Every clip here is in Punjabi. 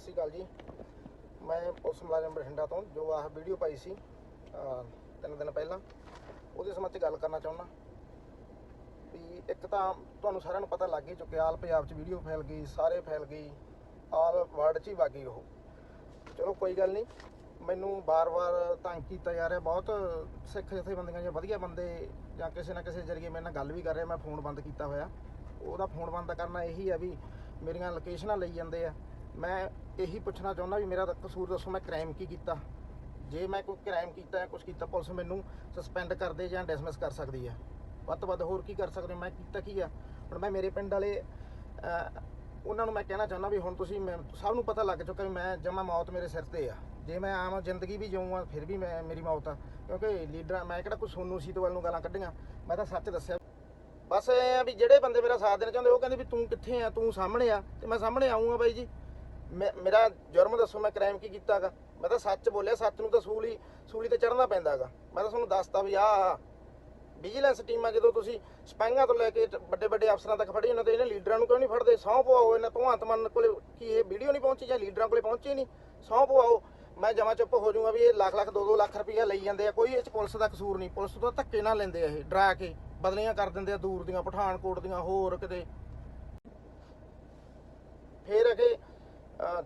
ਸ਼੍ਰੀ ਅਕਾਲ ਜੀ। ਮੈਂ ਪੁਲਿਸ ਮੁਲਾਜ਼ਮ ਬਠਿੰਡਾ ਤੋਂ, ਜੋ ਆਹ ਵੀਡੀਓ ਪਾਈ ਸੀ ਤਿੰਨ ਦਿਨ ਪਹਿਲਾਂ। ਉਹਦੇ ਸੰਬੰਧ 'ਚ ਗੱਲ ਕਰਨਾ ਚਾਹੁੰਦਾ। ਵੀ ਇੱਕ ਤਾਂ ਤੁਹਾਨੂੰ ਸਾਰਿਆਂ ਨੂੰ ਪਤਾ ਲੱਗ ਹੀ ਚੁੱਕਿਆ ਆਲ ਪੰਜਾਬ 'ਚ ਵੀਡੀਓ ਫੈਲ ਗਈ, ਸਾਰੇ ਫੈਲ ਗਈ ਆਲ ਵਰਲਡ 'ਚ ਹੀ ਵਾਗੀ ਉਹ। ਚਲੋ, ਕੋਈ ਗੱਲ ਨਹੀਂ। ਮੈਨੂੰ ਬਾਰ-ਬਾਰ ਤੰਗ ਕੀਤਾ ਜਾ ਰਿਹਾ। ਬਹੁਤ ਸਿੱਖ ਜਥੇਬੰਦੀਆਂ ਜਾਂ ਵਧੀਆ ਬੰਦੇ ਜਾਂ ਕਿਸੇ ਨਾ ਕਿਸੇ ਜਰੀਏ ਮੇਰੇ ਨਾਲ ਗੱਲ ਵੀ ਕਰ ਰਿਹਾ ਮੈਂ ਫੋਨ ਬੰਦ ਕੀਤਾ ਹੋਇਆ। ਉਹਦਾ ਫੋਨ ਬੰਦ ਕਰਨਾ ਇਹੀ ਆ ਵੀ ਮੇਰੀਆਂ ਲੋਕੇਸ਼ਨਾਂ ਲਈ ਜਾਂਦੇ ਆ। ਮੈਂ ਇਹੀ ਪੁੱਛਣਾ ਚਾਹੁੰਦਾ ਵੀ ਮੇਰਾ ਕਸੂਰ ਦੱਸੋ, ਮੈਂ ਕ੍ਰਾਈਮ ਕੀ ਕੀਤਾ? ਜੇ ਮੈਂ ਕੋਈ ਕ੍ਰਾਈਮ ਕੀਤਾ ਜਾਂ ਕੁਝ ਕੀਤਾ, ਪੁਲਿਸ ਮੈਨੂੰ ਸਸਪੈਂਡ ਕਰਦੇ ਜਾਂ ਡਿਸਮਿਸ ਕਰ ਸਕਦੀ ਹੈ। ਵੱਧ ਤੋਂ ਵੱਧ ਹੋਰ ਕੀ ਕਰ ਸਕਦੇ ਮੈਂ ਕੀਤਾ ਕੀ ਆ? ਹੁਣ ਮੈਂ ਮੇਰੇ ਪਿੰਡ ਵਾਲੇ ਉਹਨਾਂ ਨੂੰ ਮੈਂ ਕਹਿਣਾ ਚਾਹੁੰਦਾ ਵੀ ਹੁਣ ਤੁਸੀਂ ਮੈਂ- ਸਭ ਨੂੰ ਪਤਾ ਲੱਗ ਚੁੱਕਾ ਵੀ ਮੈਂ ਜਮਾ ਮੌਤ ਮੇਰੇ ਸਿਰ ਤੇ ਆ। ਜੇ ਮੈਂ ਆਮ ਜ਼ਿੰਦਗੀ ਵੀ ਜਿਊਂਗਾ, ਫਿਰ ਵੀ ਮੈਂ ਮੇਰੀ ਮੌਤ ਆ। ਕਿਉਂਕਿ ਲੀਡਰ, ਮੈਂ ਕਿਹੜਾ ਕੋਈ ਸੋਨੂ ਸੀਤ ਵੱਲ ਨੂੰ ਗਾਲਾਂ ਕੱਢੀਆਂ? ਮੈਂ ਤਾਂ ਸੱਚ ਦੱਸਿਆ। ਬਸ ਇਹ ਆ ਵੀ ਜਿਹੜੇ ਬੰਦੇ ਮੇਰਾ ਸਾਥ ਦੇਣਾ ਚਾਹੁੰਦੇ, ਉਹ ਕਹਿੰਦੇ ਵੀ ਤੂੰ ਕਿੱਥੇ ਆ? ਤੂੰ ਸਾਹਮਣੇ ਆ। ਤੇ ਮੈਂ ਸਾਹਮਣੇ ਆਉਂਗਾ ਬਾਈ ਜੀ। ਮੈਂ- ਮੇਰਾ ਜੁਰਮ ਦੱਸੋ, ਮੈਂ ਕ੍ਰਾਈਮ ਕੀ ਕੀਤਾਗਾ? ਮੈਂ ਤਾਂ ਸੱਚ ਬੋਲਿਆ, ਸੱਚ ਨੂੰ ਤਾਂ ਸੂਲੀ ਸੂਲੀ ਤੇ ਚੜਨਾ ਪੈਂਦਾਗਾ। ਮੈਂ ਤਾਂ ਤੁਹਾਨੂੰ ਦੱਸਤਾ ਵੀ ਆਹ ਵਿਜੀਲੈਂਸ ਟੀਮਾਂ ਜਦੋਂ ਤੁਸੀਂ ਸਪਾਈਆਂ ਤੋਂ ਲੈ ਕੇ ਵੱਡੇ ਵੱਡੇ ਅਫਸਰਾਂ ਤੱਕ ਫੜੀ ਉਹਨਾਂ ਤੇ ਇਹਨਾਂ ਲੀਡਰਾਂ ਨੂੰ ਕਿਉਂ ਨਹੀਂ ਫੜਦੇ? ਸਹੁੰ ਪਵਾਓ ਇਹਨਾਂ ਭਗਵੰਤ ਮਾਨ ਕੋਲੇ ਕੀ ਇਹ ਵੀਡੀਓ ਨਹੀਂ ਪਹੁੰਚੀ ਜਾਂ ਲੀਡਰਾਂ ਕੋਲੇ ਪਹੁੰਚੀ ਨਹੀਂ? ਸਹੁੰ ਪਵਾਓ। ਮੈਂ ਜਮਾ ਚੁੱਪ ਹੋ ਜਾਊਂਗਾ ਵੀ ਇਹ ਲੱਖ ਲੱਖ 2-2 ਲੱਖ ਰੁਪਈਆ ਲਈ ਜਾਂਦੇ ਆ। ਕੋਈ ਇਹ ਚ ਪੁਲਿਸ ਦਾ ਕਸੂਰ ਨਹੀਂ। ਪੁਲਿਸ ਤੋਂ ਤਾਂ ਧੱਕੇ ਨਾਲ ਲੈਂਦੇ ਆ ਇਹ, ਡਰਾ ਕੇ ਬਦਲੀਆਂ ਕਰ ਦਿੰਦੇ ਆ ਦੂਰ ਦੀਆਂ, ਪਠਾਨਕੋਟ ਦੀਆਂ, ਹੋਰ ਕਿਤੇ। ਫਿਰ ਅਗੇ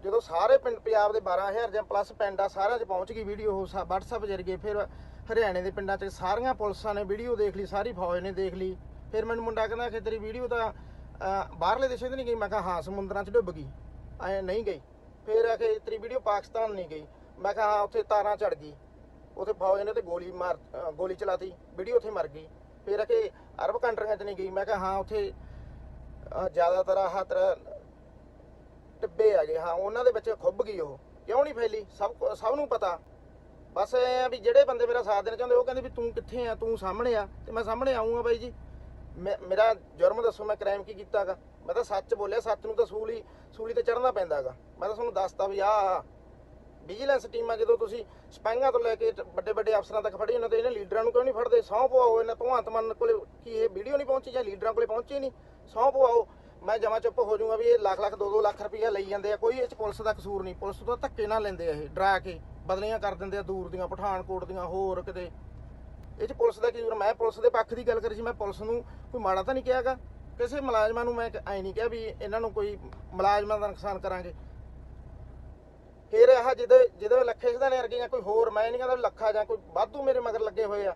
ਜਦੋਂ ਸਾਰੇ ਪਿੰਡ ਪੰਜਾਬ ਦੇ 12000 ਜਾਂ ਪਲੱਸ ਪਿੰਡ ਆ ਸਾਰਿਆਂ 'ਚ ਪਹੁੰਚ ਗਈ ਵੀਡੀਓ ਉਹ ਸਾ- WhatsApp ਜਰੀਏ, ਫਿਰ ਹਰਿਆਣੇ ਦੇ ਪਿੰਡਾਂ 'ਚ ਸਾਰੀਆਂ ਪੁਲਿਸਾਂ ਨੇ ਵੀਡੀਓ ਦੇਖ ਲਈ, ਸਾਰੀ ਫੌਜ ਨੇ ਦੇਖ ਲਈ। ਫਿਰ ਮੈਨੂੰ ਮੁੰਡਾ ਕਹਿੰਦਾ, ਕਿ ਤੇਰੀ ਵੀਡੀਓ ਤਾਂ ਬਾਹਰਲੇ ਦੇਸ਼ਾਂ 'ਚ ਨਹੀਂ ਗਈ? ਮੈਂ ਕਿਹਾ, ਹਾਂ, ਸਮੁੰਦਰਾਂ 'ਚ ਡੁੱਬ ਗਈ। ਐ ਨਹੀਂ ਗਈ। ਫਿਰ ਆ ਕੇ ਤੇਰੀ ਵੀਡੀਓ ਪਾਕਿਸਤਾਨ ਨਹੀਂ ਗਈ। ਮੈਂ ਕਿਹਾ, ਹਾਂ, ਉੱਥੇ ਤਾਰਾਂ ਚੜ ਗਈ। ਉੱਥੇ ਫੌਜ ਨੇ ਤੇ ਗੋਲੀ ਮਾਰ ਗੋਲੀ ਚਲਾਤੀ। ਵੀਡੀਓ ਉੱਥੇ ਮਰ ਗਈ। ਫਿਰ ਆ ਕੇ ਅਰਬ ਕੰਟਰੀਆਂ 'ਚ ਨਹੀਂ ਗਈ। ਮੈਂ ਕਿਹਾ, ਹਾਂ, ਉੱਥੇ ਜ਼ਿਆਦਾਤਰ ਆਹ ਤਰ੍ਹਾਂ ਟਿੱਬੇ ਹੈਗੇ, ਹਾਂ, ਉਹਨਾਂ ਦੇ ਵਿੱਚ ਖੁੱਭ ਗਈ ਉਹ। ਕਿਉਂ ਨਹੀਂ ਫੈਲੀ? ਸਭ ਸਭ ਨੂੰ ਪਤਾ। ਬਸ ਇਹ ਆ ਵੀ ਜਿਹੜੇ ਬੰਦੇ ਮੇਰਾ ਸਾਥ ਦੇਣਾ ਚਾਹੁੰਦੇ, ਉਹ ਕਹਿੰਦੇ ਵੀ ਤੂੰ ਕਿੱਥੇ ਆ? ਤੂੰ ਸਾਹਮਣੇ ਆ। ਤੇ ਮੈਂ ਸਾਹਮਣੇ ਆਉਂਗਾ ਬਾਈ ਜੀ। ਮੇਰਾ ਜੁਰਮ ਦੱਸੋ, ਮੈਂ ਕ੍ਰਾਈਮ ਕੀ ਕੀਤਾਗਾ? ਮੈਂ ਤਾਂ ਸੱਚ ਬੋਲਿਆ, ਸੱਚ ਨੂੰ ਤਾਂ ਸੂਲੀ ਸੂਲੀ ਤੇ ਚੜਨਾ ਪੈਂਦਾਗਾ। ਮੈਂ ਤਾਂ ਤੁਹਾਨੂੰ ਦੱਸਤਾ ਵੀ ਆਹ ਵਿਜੀਲੈਂਸ ਟੀਮਾਂ ਜਦੋਂ ਤੁਸੀਂ ਸਪਾਈਆਂ ਤੋਂ ਲੈ ਕੇ ਵੱਡੇ ਵੱਡੇ ਅਫਸਰਾਂ ਤੱਕ ਫੜੀ ਉਹਨਾਂ ਤੇ ਇਹਨਾਂ ਲੀਡਰਾਂ ਨੂੰ ਕਿਉਂ ਨਹੀਂ ਫੜਦੇ? ਸਹੁੰ ਪਵਾਓ ਇਹਨਾਂ, ਭਗਵੰਤ ਮਾਨ ਕੋਲੇ ਕੀ ਇਹ ਵੀਡੀਓ ਨਹੀਂ ਪਹੁੰਚੀ ਜਾਂ ਲੀਡਰਾਂ ਕੋਲੇ ਪਹੁੰਚੀ ਨਹੀਂ? ਸਹੁੰ ਪਵਾਓ। ਮੈਂ ਜਮਾ ਚੁੱਪ ਹੋ ਜਾਊਂਗਾ ਵੀ ਇਹ ਲੱਖ ਲੱਖ 2-2 ਲੱਖ ਰੁਪਈਆ ਲਈ ਜਾਂਦੇ ਆ। ਕੋਈ ਇਹ ਚ ਪੁਲਿਸ ਦਾ ਕਸੂਰ ਨਹੀਂ। ਪੁਲਿਸ ਤੋਂ ਤਾਂ ਧੱਕੇ ਨਾਲ ਲੈਂਦੇ ਆ ਇਹ, ਡਰਾ ਕੇ ਬਦਲੀਆਂ ਕਰ ਦਿੰਦੇ ਆ, ਦੂਰ ਦੀਆਂ, ਪਠਾਨਕੋਟ ਦੀਆਂ, ਹੋਰ ਕਿਤੇ। ਇਹ ਚ ਪੁਲਿਸ ਦਾ ਕਸੂਰ? ਮੈਂ ਪੁਲਿਸ ਦੇ ਪੱਖ ਦੀ ਗੱਲ ਕਰੀ ਸੀ, ਮੈਂ ਪੁਲਿਸ ਨੂੰ ਕੋਈ ਮਾੜਾ ਤਾਂ ਨਹੀਂ ਕਿਹਾਗਾ? ਕਿਸੇ ਮੁਲਾਜ਼ਮਾਂ ਨੂੰ ਮੈਂ ਐ ਨਹੀਂ ਕਿਹਾ ਵੀ ਇਹਨਾਂ ਨੂੰ ਕੋਈ ਮੁਲਾਜ਼ਮਾਂ ਦਾ ਨੁਕਸਾਨ ਕਰਾਂਗੇ। ਫਿਰ ਆਹ ਜਿਹਦੇ ਜਿਹਦੇ ਲੱਖੇ ਸਿਧਾਂ ਨੇ ਵਰਗੇ ਜਾਂ ਕੋਈ ਹੋਰ, ਮੈਂ ਨਹੀਂ ਕਹਿੰਦਾ ਵੀ ਲੱਖਾ ਜਾਂ ਕੋਈ ਵਾਧੂ ਮੇਰੇ ਮਗਰ ਲੱਗੇ ਹੋਏ ਆ।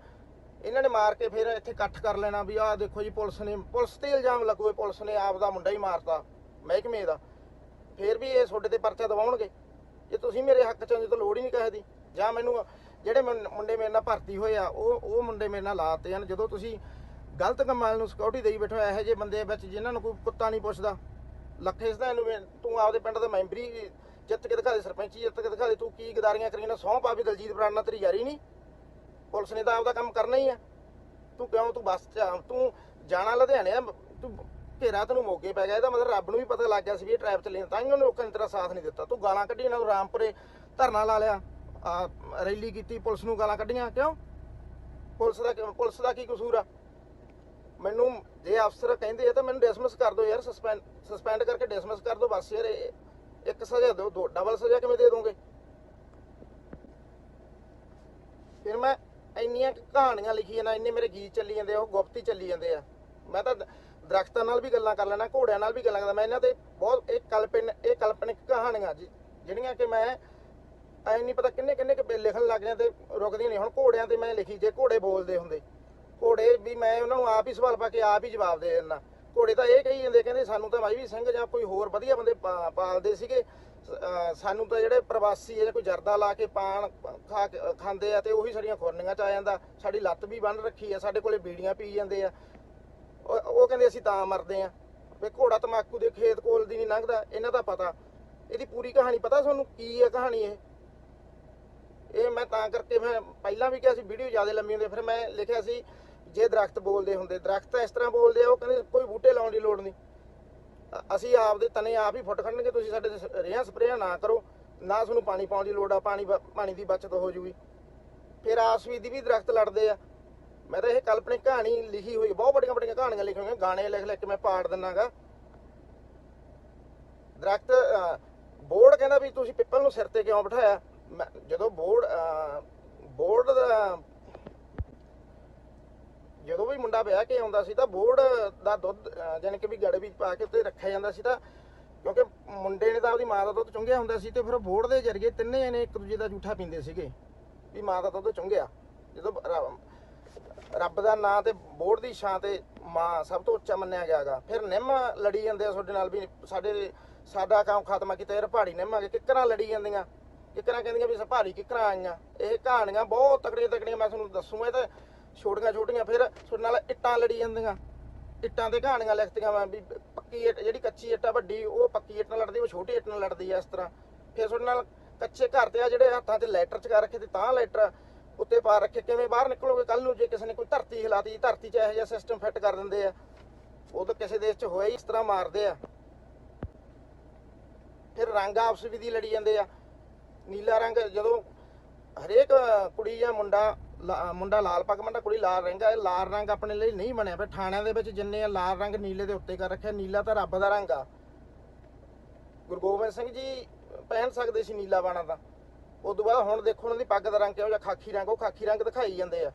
ਇਹਨਾਂ ਨੇ ਮਾਰ ਕੇ ਫਿਰ ਇੱਥੇ ਇਕੱਠ ਕਰ ਲੈਣਾ ਵੀ ਆਹ ਦੇਖੋ ਜੀ, ਪੁਲਿਸ ਨੇ ਪੁਲਿਸ ਤੇ ਇਲਜ਼ਾਮ ਲੱਗੂਏ, ਪੁਲਿਸ ਨੇ ਆਪ ਦਾ ਮੁੰਡਾ ਹੀ ਮਾਰਤਾ, ਮਹਿਕਮੇ ਦਾ। ਫਿਰ ਵੀ ਇਹ ਤੁਹਾਡੇ ਤੇ ਪਰਚਾ ਦਵਾਉਣਗੇ? ਜੇ ਤੁਸੀਂ ਮੇਰੇ ਹੱਕ ਚ ਹੋ ਲੋੜ ਹੀ ਨਹੀਂ ਕਹੇ ਦੀ। ਜਾਂ ਮੈਨੂੰ ਜਿਹੜੇ ਮੁੰਡੇ ਮੇਰੇ ਨਾਲ ਭਰਤੀ ਹੋਏ ਆ, ਉਹ ਉਹ ਮੁੰਡੇ ਮੇਰੇ ਨਾਲ ਲਾਤੇ ਹਨ। ਜਦੋਂ ਤੁਸੀਂ ਗਲਤ ਕੰਮਾਂ ਨੂੰ ਸਿਕਿਉਰਿਟੀ ਦੇਈ ਬੈਠੋ ਇਹੋ ਜਿਹੇ ਬੰਦੇ ਵਿੱਚ ਜਿਨ੍ਹਾਂ ਨੂੰ ਕੋਈ ਕੁੱਤਾ ਨਹੀਂ ਪੁੱਛਦਾ। ਲੱਖੇ ਸਿਧਾਂ ਇਹਨੂੰ ਵੀ ਤੂੰ ਆਪਦੇ ਪਿੰਡ ਦਾ ਮੈਂਬਰੀ ਜਿੱਤ ਕੇ ਦਿਖਾ ਦੇ, ਸਰਪੰਚੀ ਜਿੱਤ ਕੇ ਦਿਖਾ ਦੇ, ਤੂੰ ਕੀ ਗਦਾਰੀਆਂ ਕਰੀਆਂ ਨਾ, ਸਹੁੰ ਪਾ ਵੀ ਦਲਜੀਤ ਬਰਾੜ ਨਾਲ ਤੇਰੀ ਯਾਰੀ ਨਹੀਂ। ਪੁਲਿਸ ਨੇ ਤਾਂ ਆਪਦਾ ਕੰਮ ਕਰਨਾ ਹੀ ਆ। ਤੂੰ ਕਿਉਂ ਤੂੰ ਬੱਸ ਚ ਆ, ਤੂੰ ਜਾਣਾ ਲੁਧਿਆਣੇ ਆ ਤੂੰ ਘੇਰਾ ਤੈਨੂੰ ਮੋਗੇ ਪੈ ਗਿਆ ਇਹਦਾ ਮਤਲਬ ਰੱਬ ਨੂੰ ਵੀ ਪਤਾ ਲੱਗ ਗਿਆ ਸੀ ਵੀ ਇਹ ਟ੍ਰੈਪ ਚੱਲੇ ਤਾਂ ਹੀ ਉਹਨੇ ਲੋਕਾਂ ਨੇ ਤੇਰਾ ਸਾਥ ਨਹੀਂ ਦਿੱਤਾ। ਤੂੰ ਗਾਲਾਂ ਕੱਢੀਆਂ ਇਹਨਾਂ ਨੂੰ ਰਾਮਪੁਰੇ ਧਰਨਾ ਲਾ ਲਿਆ। ਆ ਰੈਲੀ ਕੀਤੀ ਪੁਲਿਸ ਨੂੰ ਗਾਲਾਂ ਕੱਢੀਆਂ। ਕਿਉਂ? ਪੁਲਿਸ ਦਾ ਕਿਉਂ- ਪੁਲਿਸ ਦਾ ਕੀ ਕਸੂਰ ਆ? ਮੈਨੂੰ ਜੇ ਅਫਸਰ ਕਹਿੰਦੇ ਆ ਤਾਂ ਮੈਨੂੰ ਡਿਸਮਿਸ ਕਰ ਦਿਓ ਯਾਰ ਸਸਪੈਂਡ ਸਸਪੈਂਡ ਕਰਕੇ ਡਿਸਮਿਸ ਕਰ ਦਿਓ। ਬਸ ਯਾਰ ਇੱਕ ਸਜ਼ਾ ਦਿਓ ਦੋ ਡਬਲ ਸਜ਼ਾ ਕਿਵੇਂ ਦੇ ਦੋਗੇ ਫਿਰ ਮੈਂ ਇੰਨੀਆਂ ਕੁ ਕਹਾਣੀਆਂ ਲਿਖੀਆਂ ਨਾ, ਇੰਨੇ ਮੇਰੇ ਗੀਤ ਚੱਲੀ ਜਾਂਦੇ ਆ, ਉਹ ਗੁਪਤੀ ਚੱਲੀ ਜਾਂਦੇ ਆ। ਮੈਂ ਤਾਂ ਦਰਖਤਾਂ ਨਾਲ ਵੀ ਗੱਲਾਂ ਕਰ ਲੈਣਾ ਘੋੜਿਆਂ ਨਾਲ ਵੀ ਗੱਲਾਂ ਕਰਦਾ, ਮੈਂ ਇਹਨਾਂ ਤੇ ਬਹੁਤ, ਇਹ ਕਲਪਨ, ਇਹ ਕਲਪਨਿਕ ਕਹਾਣੀਆਂ ਜੀ, ਜਿਹੜੀਆਂ ਕਿ ਮੈਂ ਐ ਨਹੀਂ ਪਤਾ ਕਿੰਨੇ ਕਿੰਨੇ ਕੁ ਲਿਖਣ ਲੱਗ ਜਾਂਦੇ, ਰੁਕਦੀਆਂ ਨਹੀਂ। ਹੁਣ ਘੋੜਿਆਂ ਤੇ ਮੈਂ ਲਿਖੀ, ਜੇ ਘੋੜੇ ਬੋਲਦੇ ਹੁੰਦੇ, ਘੋੜੇ ਵੀ ਮੈਂ ਉਹਨਾਂ ਨੂੰ ਆਪ ਹੀ ਸਵਾਲ ਪਾ ਕੇ ਆਪ ਹੀ ਜਵਾਬ ਦੇ ਦਿੰਦਾ। ਘੋੜੇ ਤਾਂ ਇਹ ਕਹੀ ਜਾਂਦੇ ਕਹਿੰਦੇ ਸਾਨੂੰ ਤਾਂ ਮਾਈ ਸਿੰਘ ਜਾਂ ਕੋਈ ਹੋਰ ਵਧੀਆ ਬੰਦੇ ਪਾ- ਪਾਲਦੇ ਸੀਗੇ। ਅਹ ਸਾਨੂੰ ਤਾਂ ਜਿਹੜੇ ਪ੍ਰਵਾਸੀ ਆ ਜਾਂ ਕੋਈ ਜਰਦਾ ਲਾ ਕੇ ਪਾਣ, ਖਾ ਕੇ ਖਾਂਦੇ ਆ ਤੇ ਉਹੀ ਸਾਡੀਆਂ ਖੁਰਨੀਆਂ ਚ ਆ ਜਾਂਦਾ। ਸਾਡੀ ਲੱਤ ਵੀ ਬੰਨ ਰੱਖੀ ਆ, ਸਾਡੇ ਕੋਲੇ ਬੀੜੀਆਂ ਪੀ ਜਾਂਦੇ ਆ। ਉਹ ਉਹ ਕਹਿੰਦੇ ਅਸੀਂ ਤਾਂ ਮਰਦੇ ਆ। ਵੀ ਘੋੜਾ ਤਮਾਕੂ ਦੇ ਖੇਤ ਕੋਲ ਦੀ ਨਹੀਂ ਲੰਘਦਾ, ਇਹਨਾਂ ਦਾ ਪਤਾ। ਇਹਦੀ ਪੂਰੀ ਕਹਾਣੀ ਪਤਾ ਤੁਹਾਨੂੰ ਕੀ ਹੈ ਕਹਾਣੀ ਇਹ? ਇਹ ਮੈਂ ਤਾਂ ਕਰਕੇ ਮੈਂ ਪਹਿਲਾਂ ਵੀ ਕਿਹਾ ਸੀ, ਵੀਡੀਓ ਜ਼ਿਆਦਾ ਲੰਮੀ ਹੁੰਦੀ ਫਿਰ ਮੈਂ ਲਿਖਿਆ ਸੀ ਜੇ ਦਰਖਤ ਬੋਲਦੇ ਹੁੰਦੇ ਦਰਖਤ ਇਸ ਤਰ੍ਹਾਂ ਬੋਲਦੇ ਆ ਉਹ ਕਹਿੰਦੇ ਕੋਈ ਬੂਟੇ ਲਾਉਣ ਦੀ ਲੋੜ ਨਹੀਂ। ਅਸੀਂ ਆਪ ਦੇ ਤਨੇ ਆਪ ਹੀ ਫੁੱਟ ਖੜਨਗੇ ਤੁਸੀਂ ਸਾਡੇ ਤੇ ਰੇਹਾਂ ਸਪਰੇਆਂ ਨਾ ਕਰੋ ਨਾ ਤੁਹਾਨੂੰ ਪਾਣੀ ਪਾਉਣ ਦੀ ਲੋੜ ਆ ਪਾਣੀ ਪਾਣੀ ਦੀ ਬਚਤ ਹੋ ਜੂਗੀ। ਫਿਰ ਆਸਵੀ ਦੀ ਵੀ ਦਰਖਤ ਲੜਦੇ ਆ। ਮੈਂ ਤਾਂ ਇਹ ਕਾਲਪਨਿਕ ਕਹਾਣੀ ਲਿਖੀ ਹੋਈ ਬਹੁਤ ਵੱਡੀਆਂ ਵੱਡੀਆਂ ਕਹਾਣੀਆਂ ਲਿਖੀਆਂ ਹੋਈਆਂ ਗਾਣੇ ਲਿਖ ਲਿਖ ਕੇ ਮੈਂ ਪਾੜ ਦਿੰਨਾਗਾ। ਦਰਖਤ ਅ, ਬੋਰਡ ਕਹਿੰਦਾ ਵੀ ਤੁਸੀਂ ਪਿੱਪਲ ਨੂੰ ਸਿਰ ਤੇ ਕਿਉਂ ਬਿਠਾਇਆ? ਮੈਂ- ਜਦੋਂ ਬੋਰਡ ਬੋਰਡ ਦਾ ਜਦੋਂ ਵੀ ਮੁੰਡਾ ਵਿਆਹ ਕੇ ਆਉਂਦਾ ਸੀ ਤਾਂ ਬੋਰਡ ਦਾ ਦੁੱਧ ਅਹ, ਜਾਣੀ ਕਿ ਵੀ ਗੜ ਵਿੱਚ ਪਾ ਕੇ ਉੱਤੇ ਰੱਖਿਆ ਜਾਂਦਾ ਸੀ ਤਾਂ ਕਿਉਂਕਿ ਮੁੰਡੇ ਨੇ ਤਾਂ ਆਪਦੀ ਮਾਂ ਦਾ ਦੁੱਧ ਚੁੰਗਿਆ ਹੁੰਦਾ ਸੀ ਤੇ ਫਿਰ ਬੋੜ ਦੇ ਜਰੀਏ ਤਿੰਨੇ ਜਣੇ ਇੱਕ ਦੂਜੇ ਦਾ ਝੂਠਾ ਪੀਂਦੇ ਸੀਗੇ ਵੀ ਮਾਂ ਦਾ ਦੁੱਧ ਚੁੰਘਿਆ ਜਦੋਂ ਰੱਬ ਦਾ ਨਾਂ ਤੇ ਬੋੜ ਦੀ ਛਾਂ ਤੇ ਮਾਂ ਸਭ ਤੋਂ ਉੱਚਾ ਮੰਨਿਆ ਗਿਆਗਾ ਫਿਰ ਨਿੰਮ ਲੜੀ ਜਾਂਦੇ ਆ ਤੁਹਾਡੇ ਨਾਲ ਵੀ ਸਾਡੇ ਸਾਡਾ ਕੰਮ ਖਤਮ ਕੀਤਾ ਯਾਰ ਪਹਾੜੀ ਨਿੰਮਾਂਗੇ ਕਿੱਕਰਾਂ ਲੜੀ ਜਾਂਦੀਆਂ। ਕਿੱਕਰਾਂ ਕਹਿੰਦੀਆਂ ਵੀ ਸਪਾਰੀ ਕਿੱਕਰਾਂ ਆਈਆਂ ਇਹ ਕਹਾਣੀਆਂ ਬਹੁਤ ਤਕੜੀਆਂ ਤਕੜੀਆਂ ਮੈਂ ਤੁਹਾਨੂੰ ਦੱਸੂਗਾ ਤੇ ਛੋਟੀਆਂ ਛੋਟੀਆਂ, ਫਿਰ ਤੁਹਾਡੇ ਨਾਲ ਇੱਟਾਂ ਲੜੀ ਜਾਂਦੀਆਂ। ਇੱਟਾਂ ਤੇ ਕਹਾਣੀਆਂ ਲਿਖਤੀਆਂ ਵਾ ਵੀ ਪੱਕੀ ਇੱਟ, ਜਿਹੜੀ ਕੱਚੀ ਇੱਟ ਆ ਵੱਡੀ, ਉਹ ਪੱਕੀ ਇੱਟ ਨਾਲ ਲੜਦੀ, ਉਹ ਛੋਟੀ ਇੱਟ ਨਾਲ ਲੜਦੀ ਆ ਇਸ ਤਰ੍ਹਾਂ। ਫਿਰ ਤੁਹਾਡੇ ਨਾਲ ਕੱਚੇ ਘਰ ਤੇ ਆ ਜਿਹੜੇ ਹੱਥਾਂ 'ਚ ਲੈਟਰ ਚਕਾ ਰੱਖੇ ਤੇ ਤਾਂ ਲੈਟਰ ਉੱਤੇ ਪਾ ਰੱਖੇ, ਕਿਵੇਂ ਬਾਹਰ ਨਿਕਲੋਗੇ? ਕੱਲ ਨੂੰ ਜੇ ਕਿਸੇ ਨੇ ਕੋਈ ਧਰਤੀ ਹਿਲਾਤੀ, ਧਰਤੀ 'ਚ ਇਹੋ ਜਿਹਾ ਸਿਸਟਮ ਫਿੱਟ ਕਰ ਦਿੰਦੇ ਆ। ਉਹ ਤਾਂ ਕਿਸੇ ਦੇਸ਼ 'ਚ ਹੋਇਆ ਹੀ ਇਸ ਤਰ੍ਹਾਂ ਮਾਰਦੇ ਆ। ਫਿਰ ਰੰਗ ਆਪਸ ਵਿੱਚ ਦੀ ਲੜੀ ਜਾਂਦੇ ਆ। ਨੀਲਾ ਰੰਗ ਜਦੋਂ ਹਰੇਕ ਕੁੜੀ ਜਾਂ ਮੁੰਡਾ ਮੁੰਡਾ ਲਾਲ ਪੱਗ ਮੁੰਡਾ ਕੁੜੀ ਲਾਲ ਰੰਗ ਆ। ਇਹ ਲਾਲ ਰੰਗ ਆਪਣੇ ਲਈ ਨਹੀਂ ਬਣਿਆ ਫਿਰ ਥਾਣਿਆਂ ਦੇ ਵਿੱਚ ਜਿੰਨੇ ਆ ਲਾਲ ਰੰਗ ਨੀਲੇ ਦੇ ਉੱਤੇ ਕਰ ਰੱਖਿਆ। ਨੀਲਾ ਤਾਂ ਰੱਬ ਦਾ ਰੰਗ ਆ। ਗੁਰੂ ਗੋਬਿੰਦ ਸਿੰਘ ਜੀ ਪਹਿਨ ਸਕਦੇ ਸੀ ਨੀਲਾ ਬਾਣਾ ਤਾਂ ਉਸ ਤੋਂ ਬਾਅਦ ਹੁਣ ਦੇਖੋ ਉਹਨਾਂ ਦੀ ਪੱਗ ਦਾ ਰੰਗ ਕਿਹੋ ਜਿਹਾ, ਖਾਕੀ ਰੰਗ, ਉਹ ਖਾਕੀ ਰੰਗ ਦਿਖਾਈ ਜਾਂਦੇ ਆ।